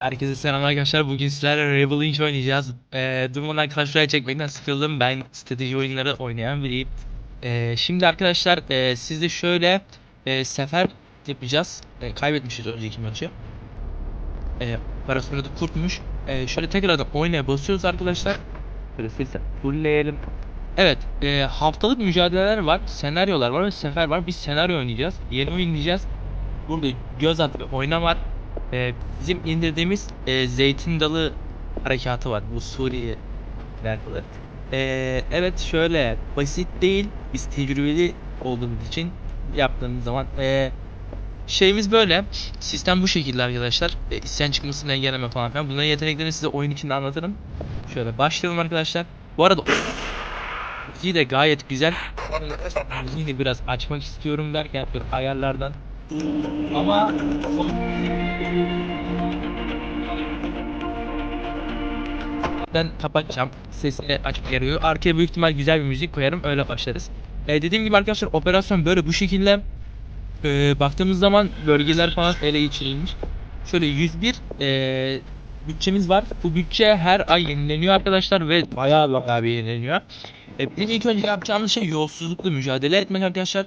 Herkese selam arkadaşlar. Bugün sizlerle Rebel Inc oynayacağız. Ee, durmadan Clash çekmekten sıkıldım. Ben strateji oyunları oynayan biriyim. Ee, şimdi arkadaşlar e, sizde şöyle e, sefer yapacağız. E, kaybetmişiz önceki maçı. E, parasını da kurtmuş. E, şöyle tekrardan oynaya basıyoruz arkadaşlar. Sesi fullleyelim. Evet, e, haftalık mücadeleler var, senaryolar var ve sefer var. Biz senaryo oynayacağız. Yeni oynayacağız. Burada göz at ve oyna. Ee, bizim indirdiğimiz e, Zeytin Dalı harekatı var. Bu Suriye alakalı. Ee, evet şöyle basit değil. Biz tecrübeli olduğumuz için yaptığımız zaman ee, şeyimiz böyle. Sistem bu şekilde arkadaşlar. E, isyan çıkmasını engelleme falan filan. Bunların yeteneklerini size oyun içinde anlatırım. Şöyle başlayalım arkadaşlar. Bu arada müziği de gayet güzel. Müziğini biraz açmak istiyorum derken ayarlardan ama ben kapatacağım. Sesini açıp yarıyor. Arkaya büyük ihtimal güzel bir müzik koyarım. Öyle başlarız. Ee, dediğim gibi arkadaşlar operasyon böyle bu şekilde. Ee, baktığımız zaman bölgeler falan ele geçirilmiş. Şöyle 101 ee, bütçemiz var. Bu bütçe her ay yenileniyor arkadaşlar ve bayağı bayağı bir yenileniyor. Bizim ilk önce yapacağımız şey yolsuzlukla mücadele etmek arkadaşlar.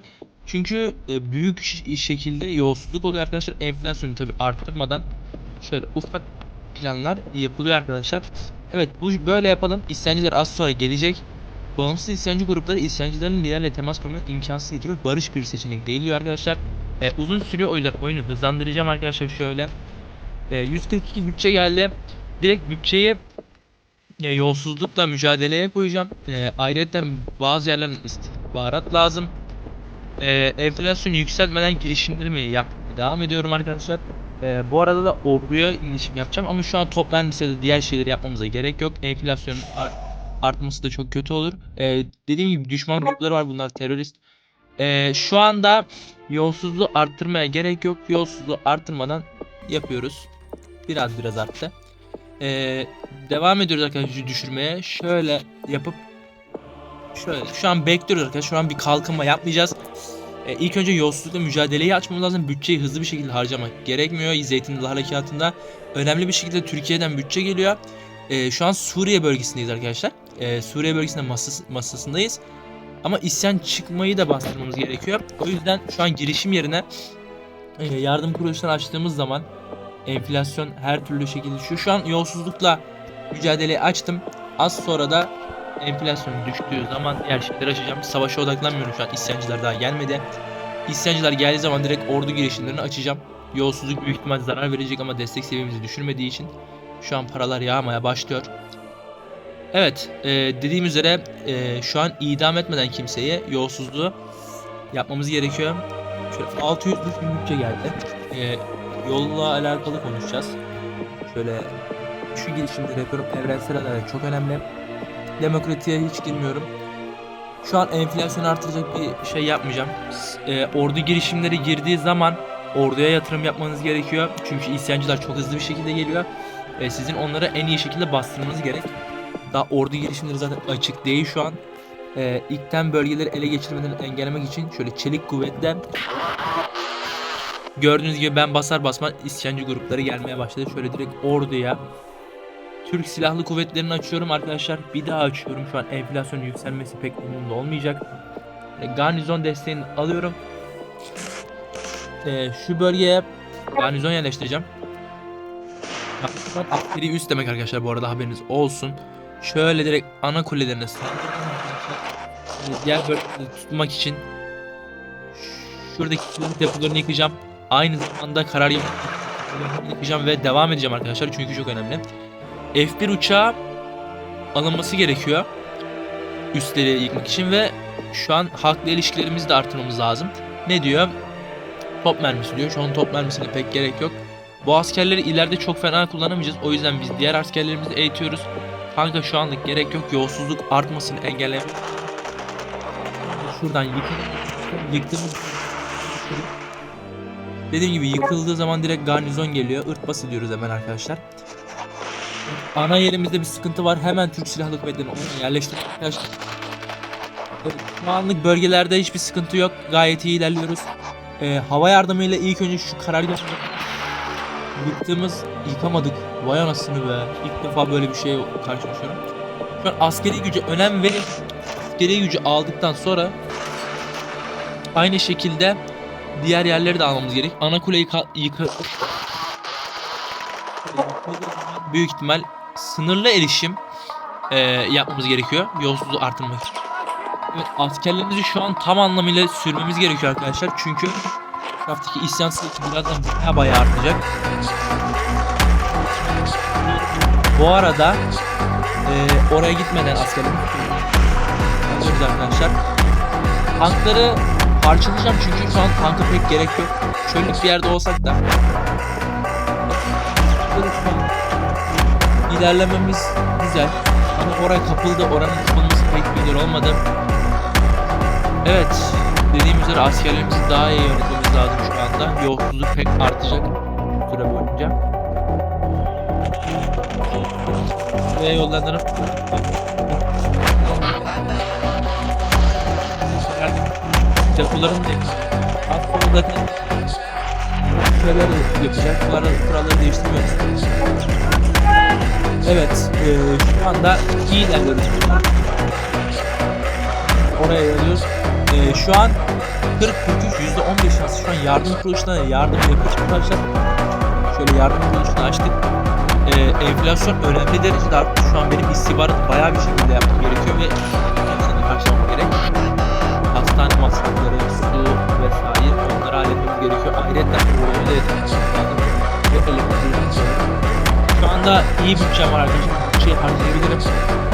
Çünkü e, büyük şekilde yolsuzluk oluyor arkadaşlar. Enflasyonu tabi arttırmadan şöyle ufak planlar yapılıyor arkadaşlar. Evet bu böyle yapalım. İsyancılar az sonra gelecek. Bağımsız isyancı grupları isyancıların liderle temas kurmak imkansız getiriyor. Barış bir seçenek değil arkadaşlar. E, uzun sürüyor oylar oyunu hızlandıracağım arkadaşlar şöyle. E, 142 bütçe geldi. Direkt bütçeyi e, yolsuzlukla mücadeleye koyacağım. E, ayrıca bazı yerlerin istihbarat lazım. Ee, enflasyonu yükseltmeden girişimlerimi yapmaya devam ediyorum arkadaşlar. Ee, bu arada da orduya girişim yapacağım ama şu an toplam listede diğer şeyleri yapmamıza gerek yok. Enflasyonun ar- artması da çok kötü olur. Ee, dediğim gibi düşman grupları var bunlar terörist. Ee, şu anda yolsuzluğu arttırmaya gerek yok. Yolsuzluğu arttırmadan yapıyoruz. Biraz biraz arttı. Ee, devam ediyoruz arkadaşlar düşürmeye. Şöyle yapıp Şöyle şu an bekliyoruz arkadaşlar. Şu an bir kalkınma yapmayacağız. E, ilk önce yolsuzlukla mücadeleyi açmamız lazım. Bütçeyi hızlı bir şekilde harcamak gerekmiyor. Zeytin Dalı Harekatı'nda önemli bir şekilde Türkiye'den bütçe geliyor. E, şu an Suriye bölgesindeyiz arkadaşlar. E, Suriye bölgesinde masas, masasındayız. Ama isyan çıkmayı da bastırmamız gerekiyor. O yüzden şu an girişim yerine e, yardım kuruluşları açtığımız zaman enflasyon her türlü şekilde düşüyor. Şu an yolsuzlukla mücadeleyi açtım. Az sonra da enflasyon düştüğü zaman diğer şeyleri açacağım. Savaşa odaklanmıyorum şu an. İsyancılar daha gelmedi. İsyancılar geldiği zaman direkt ordu girişimlerini açacağım. Yolsuzluk büyük ihtimal zarar verecek ama destek seviyemizi düşürmediği için şu an paralar yağmaya başlıyor. Evet, e, dediğim üzere e, şu an idam etmeden kimseye yolsuzluğu yapmamız gerekiyor. Şöyle 600 bin bütçe geldi. E, yolla alakalı konuşacağız. Şöyle şu girişimleri yapıyorum. Evrensel adalet çok önemli. Demokratiye hiç girmiyorum. Şu an enflasyon artıracak bir şey yapmayacağım. E, ordu girişimleri girdiği zaman orduya yatırım yapmanız gerekiyor. Çünkü isyancılar çok hızlı bir şekilde geliyor. E, sizin onları en iyi şekilde bastırmanız gerek. Daha ordu girişimleri zaten açık değil şu an. E, ilkten bölgeleri ele geçirmeden engellemek için şöyle çelik kuvvetle Gördüğünüz gibi ben basar basmaz isyancı grupları gelmeye başladı. Şöyle direkt orduya Türk Silahlı Kuvvetleri'ni açıyorum arkadaşlar. Bir daha açıyorum. Şu an enflasyon yükselmesi pek umurumda olmayacak. Garnizon desteğini alıyorum. E, şu bölgeye garnizon yerleştireceğim. Askeri üst demek arkadaşlar bu arada haberiniz olsun. Şöyle direkt ana kulelerine Diğer bölgeleri tutmak için şuradaki silah depolarını yıkacağım. Aynı zamanda karar yıkacağım ve devam edeceğim arkadaşlar çünkü çok önemli. F1 uçağı alınması gerekiyor. Üstleri yıkmak için ve şu an halkla ilişkilerimizi de artırmamız lazım. Ne diyor? Top mermisi diyor. Şu an top mermisine pek gerek yok. Bu askerleri ileride çok fena kullanamayacağız. O yüzden biz diğer askerlerimizi eğitiyoruz. Kanka şu anlık gerek yok. Yolsuzluk artmasını engellemek. Şuradan yıkın. Yıktığımız Dediğim gibi yıkıldığı zaman direkt garnizon geliyor. Irtbası diyoruz hemen arkadaşlar. Ana yerimizde bir sıkıntı var. Hemen Türk Silahlı Kuvvetleri'ni oraya yerleştirdik. Evet, Şu anlık bölgelerde hiçbir sıkıntı yok. Gayet iyi ilerliyoruz. Ee, hava yardımıyla ilk önce şu karargah yıktığımız yıkamadık. Vay anasını be. İlk defa böyle bir şeye karşılaşıyorum. Şu an askeri gücü önem verip askeri gücü aldıktan sonra aynı şekilde diğer yerleri de almamız gerek. Ana kuleyi yıka büyük ihtimal sınırlı erişim e, yapmamız gerekiyor. Yolsuzluğu artırmak için. Evet, askerlerimizi şu an tam anlamıyla sürmemiz gerekiyor arkadaşlar. Çünkü etraftaki isyan sayısı birazdan baya baya artacak. Bu arada e, oraya gitmeden askerlerimizi alıyoruz arkadaşlar. Tankları parçalayacağım çünkü şu an tanka pek gerek yok. Çöllük bir yerde olsak da ilerlememiz güzel. Ama oraya kapıldı. Oranın kapılması pek güzel olmadı. Evet. Dediğim üzere askerlerimizi daha iyi yönetmemiz lazım şu anda. Yolsuzluk pek artacak süre boyunca. Ve yollanırım. Depolarım değil. Sonra zaten şeyler yapacak. Kuralları değiştirmiyoruz. Evet, eee, şu anda iyi ilerliyoruz. Oraya geliyoruz. Eee, şu an 40 43 %15 şansı şu an yardım kuruluşlarına yardım yapıyoruz arkadaşlar. Şöyle yardım kuruluşunu açtık. Eee, enflasyon önemli derecede arttı. Şu an benim istihbaratı bayağı bir şekilde yapmam gerekiyor ve hepsini karşılamam gerek. Hastane masrafları, su vesaire onları halletmemiz gerekiyor. Ayrıca oraya da ve elektriği şu anda iyi bütçem var arkadaşlar. Bütçeyi harcayabilirim.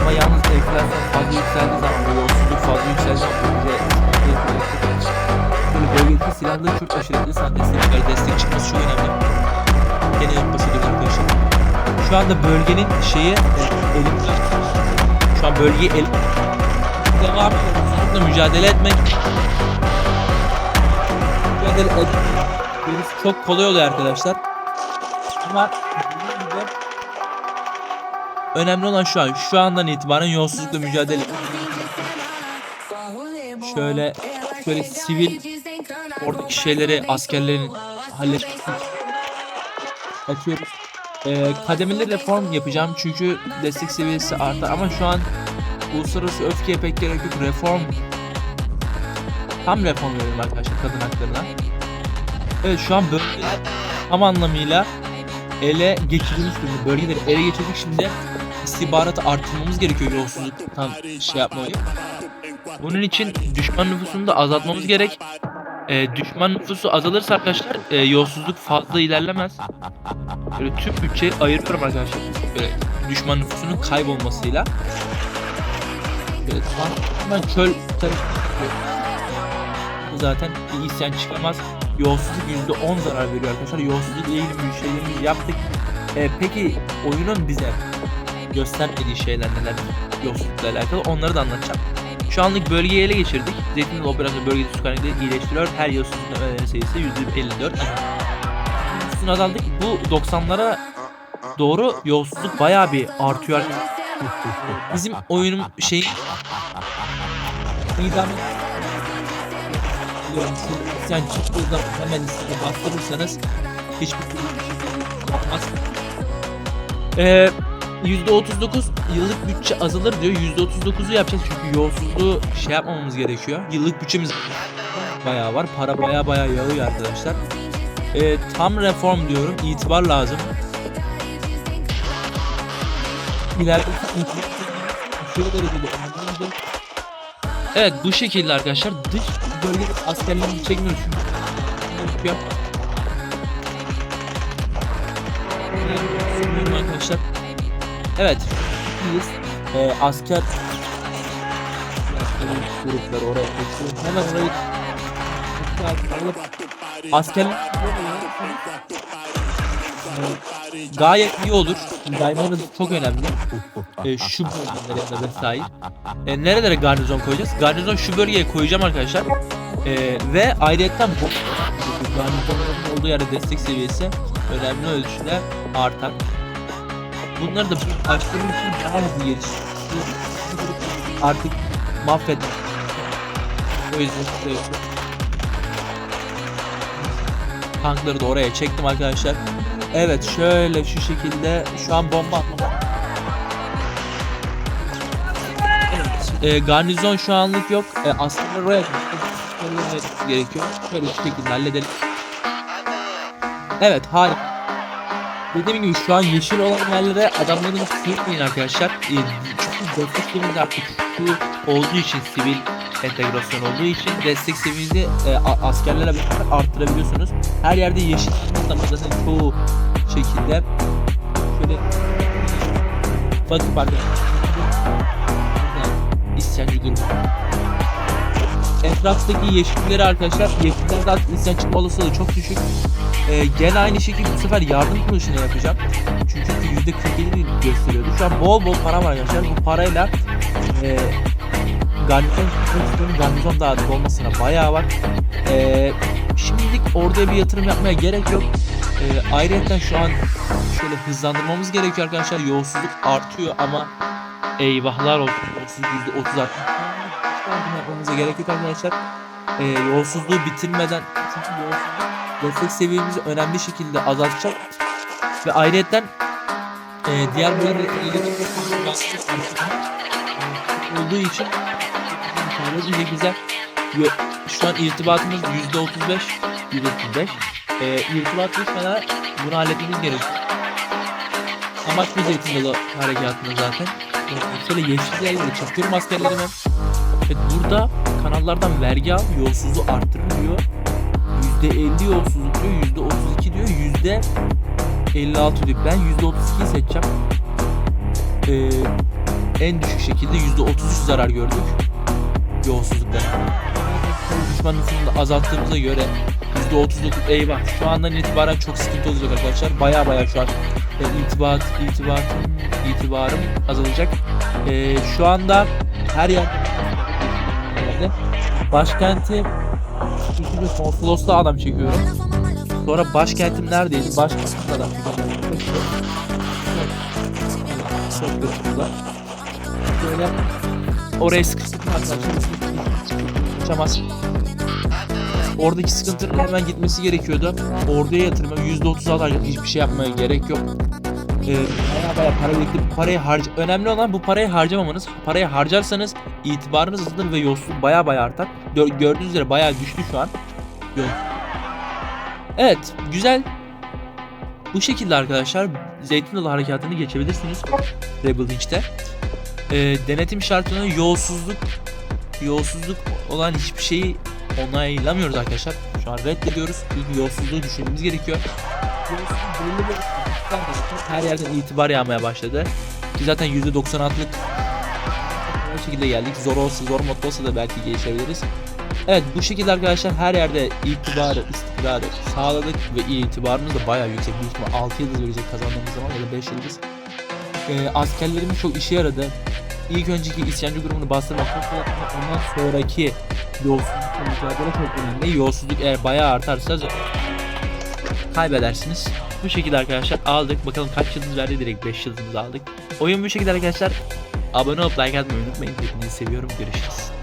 Ama yalnız enflasyon fazla yükseldiği zaman ve yolsuzluk fazla yükseldiği zaman bize. Böyle bölgedeki silahlı Kürt aşiretli destekler, destek çıkması çok önemli. Gene bahsediyoruz arkadaşlar. Şu anda bölgenin şeyi e, elimde. Şu an bölgeyi el devam ediyoruz. Mücadele etmek mücadele etmek çok kolay oluyor arkadaşlar. Ama önemli olan şu an şu andan itibaren yolsuzlukla mücadele Şöyle şöyle sivil oradaki şeyleri askerlerin halletmesi açıyoruz. Ee, kademeli reform yapacağım çünkü destek seviyesi artar ama şu an uluslararası öfkeye pek gerek yok. Reform tam reform veriyorum arkadaşlar kadın haklarına. Evet şu an bölgeler tam anlamıyla ele geçirilmiş durumda. Bölgeleri ele geçirdik şimdi istihbaratı artırmamız gerekiyor yolsuzluktan şey yapmayı. Bunun için düşman nüfusunu da azaltmamız gerek. Ee, düşman nüfusu azalırsa arkadaşlar e, yolsuzluk fazla ilerlemez. Böyle tüm bütçeyi ayırıyorum arkadaşlar. Böyle düşman nüfusunun kaybolmasıyla. Böyle tam hemen çöl tarafı zaten isyan çıkamaz. Yolsuzluk %10 zarar veriyor arkadaşlar. Yolsuzluk ile ilgili bir şeylerimizi yaptık. Ee, peki oyunun bize göstermediği şeyler neler yolsuzlukla alakalı onları da anlatacağım. Şu anlık bölgeyi ele geçirdik. Zeytinli operasyon bölgede sükanlıkları iyileştiriyor. Her yıl sütun öneri sayısı %54. Sütun azaldık. Bu 90'lara doğru yolsuzluk bayağı bir artıyor. Bizim oyunun şeyi idam Siz isyan çıktığı zaman hemen isyanı bastırırsanız hiçbir türlü şey yapmaz. Ee, %39 yıllık bütçe azalır diyor. %39'u yapacağız çünkü yolsuzluğu şey yapmamamız gerekiyor. Yıllık bütçemiz bayağı var. Para bayağı bayağı yağıyor arkadaşlar. Ee, tam reform diyorum. İtibar lazım. İleride aşırı derecede. Evet bu şekilde arkadaşlar dış bölgede askerlerini çekmiyoruz çünkü yap. Arkadaşlar. Evet. Biz e, asker grupları oraya geçiyoruz. Hemen orayı askerlik gayet iyi olur. Diamond çok önemli. E, şu bölgelere vesaire. E, nerelere garnizon koyacağız? Garnizon şu bölgeye koyacağım arkadaşlar. E, ve ayrıyetten bu garnizonların olduğu yerde destek seviyesi önemli ölçüde artar. Bunları da açtığım için daha hızlı gelişir. Artık mahvet. O yüzden işte tankları da oraya çektim arkadaşlar. Evet şöyle şu şekilde şu an bomba atma. Evet, e, garnizon şu anlık yok. E, aslında Royal gerekiyor. Şöyle şu şekilde halledelim. Evet harika. Dediğim gibi şu an yeşil olan yerlere adamlarını sürmeyin arkadaşlar. E, çünkü destek seviyeniz artık şu olduğu için sivil entegrasyon olduğu için destek seviyenizi e, a- askerlerle beraber arttırabiliyorsunuz. Her yerde yeşil ama zaten çoğu şekilde şöyle bakın arkadaşlar. İsyancı grubu. Etraftaki yeşilleri arkadaşlar yeşillerden zaten isyan çıkma olasılığı çok düşük. Ee, gene aynı şekilde bu sefer yardım kuruluşuna yapacağım. Çünkü %47 gösteriyordu. Şu an bol bol para var arkadaşlar. Bu parayla e, garnizon garnizon dağıtık olmasına bayağı var. E, şimdilik orada bir yatırım yapmaya gerek yok. E, ayrıca şu an şöyle hızlandırmamız gerekiyor arkadaşlar. Yolsuzluk artıyor ama eyvahlar olsun. Yolsuzluk %30 arttı. Yardım yapmamıza gerek yok arkadaşlar. E, yolsuzluğu bitirmeden çünkü yolsuzluk destek seviyemizi önemli şekilde azaltacak ve ayrıyetten e, diğer bölümde olduğu için sadece güzel şu an irtibatımız yüzde otuz beş yüzde otuz beş irtibat düşmeden bunu halletmemiz gerekiyor amaç bu zeytin dalı harekatında zaten Ee, şöyle yeşil yerleri çakıyorum askerlerime evet burada kanallardan vergi al yolsuzluğu arttırır diyor %50 yolsuzluk diyor, %32 diyor, %56 diyor. Ben %32'yi seçeceğim. Ee, en düşük şekilde %33 zarar gördük yolsuzluktan. Düşman nüfusunu da azalttığımıza göre %39 eyvah. Şu andan itibaren çok sıkıntı olacak arkadaşlar. Baya baya şu an e, itibat, itibatım, itibarım azalacak. Ee, şu anda her yer başkenti konsolosluğa adam çekiyorum. Sonra başkentim neredeydi? Başkentim adam Böyle oraya sıkıştırdım arkadaşlar. Kaçamaz. Oradaki sıkıntının hemen gitmesi gerekiyordu. Orduya yatırmam %30 alacak hiçbir şey yapmaya gerek yok. Ee, baya baya para biriktirip parayı harca... Önemli olan bu parayı harcamamanız. Parayı harcarsanız itibarınız azalır ve yolsuzluk baya baya artar. Gör- gördüğünüz üzere baya düştü şu an. Evet güzel. Bu şekilde arkadaşlar Zeytin Dalı harekatını geçebilirsiniz. Rebel Hitch'te. Ee, denetim şartına yolsuzluk yolsuzluk olan hiçbir şeyi onaylamıyoruz arkadaşlar. Şu an reddediyoruz. Çünkü yolsuzluğu düşürmemiz gerekiyor. Her yerden itibar yağmaya başladı. Ki zaten %96'lık bu şekilde geldik. Zor olsa zor modda olsa da belki gelişebiliriz. Evet bu şekilde arkadaşlar her yerde itibarı, istikrarı sağladık ve itibarımız da bayağı yüksek. Büyük ihtimal 6 yıldız verecek kazandığımız zaman ya da 5 yıldız. Ee, askerlerimiz çok işe yaradı. İlk önceki isyancı grubunu bastırmak çok kolay ondan sonraki yolsuzlukla mücadele çok önemli. Yolsuzluk eğer bayağı artarsa kaybedersiniz. Bu şekilde arkadaşlar aldık. Bakalım kaç yıldız verdi direkt 5 yıldızımızı aldık. Oyun bu şekilde arkadaşlar. Abone olup like atmayı unutmayın. Hepinizi seviyorum. Görüşürüz.